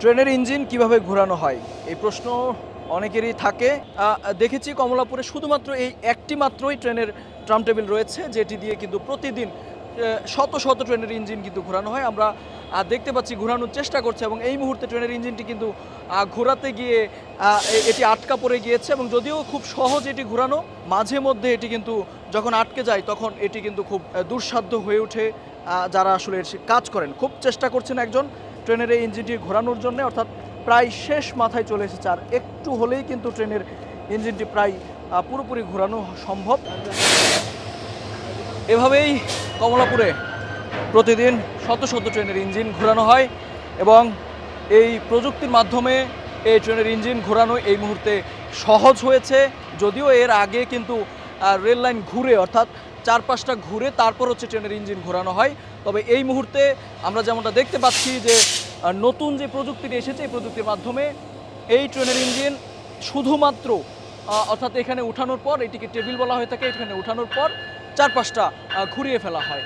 ট্রেনের ইঞ্জিন কীভাবে ঘোরানো হয়? এই প্রশ্ন অনেকেরই থাকে। দেখেছি কমলাপুরে শুধুমাত্র এই একটি মাত্রই ট্রেনের ট্রাম টেবিল রয়েছে, যেটি দিয়ে কিন্তু প্রতিদিন শত শত ট্রেনের ইঞ্জিন কিন্তু ঘোরানো হয়। আমরা দেখতে পাচ্ছি ঘোরানোর চেষ্টা করছে এবং এই মুহূর্তে ট্রেনের ইঞ্জিনটি কিন্তু ঘোরাতে গিয়ে এটি আটকা পড়ে গিয়েছে এবং যদিও খুব সহজ এটি ঘোরানো, মাঝে মধ্যে এটি কিন্তু যখন আটকে যায়, তখন এটি কিন্তু খুব দুঃসাধ্য হয়ে ওঠে যারা আসলে কাজ করেন। খুব চেষ্টা করছেন একজন ট্রেনের এই ইঞ্জিনটি ঘোরানোর জন্য, অর্থাৎ প্রায় শেষ মাথায় চলে এসেছে, আর একটু হলেই কিন্তু ট্রেনের ইঞ্জিনটি প্রায় পুরোপুরি ঘোরানো সম্ভব। এভাবেই কমলাপুরে প্রতিদিন শত শত ট্রেনের ইঞ্জিন ঘোরানো হয় এবং এই প্রযুক্তির মাধ্যমে এই ট্রেনের ইঞ্জিন ঘোরানো এই মুহূর্তে সহজ হয়েছে, যদিও এর আগে কিন্তু রেল লাইন ঘুরে, অর্থাৎ চার পাঁচটা ঘুরে তারপর হচ্ছে ট্রেনের ইঞ্জিন ঘোরানো হয়। তবে এই মুহূর্তে আমরা যেমনটা দেখতে পাচ্ছি যে নতুন যে প্রযুক্তিটি এসেছে, এই প্রযুক্তির মাধ্যমে এই ট্রেনের ইঞ্জিন শুধুমাত্র অর্থাৎ এখানে উঠানোর পর, এটিকে টেবিল বলা হয়ে থাকে, এখানে উঠানোর পর চার পাঁচটা ঘুরিয়ে ফেলা হয়।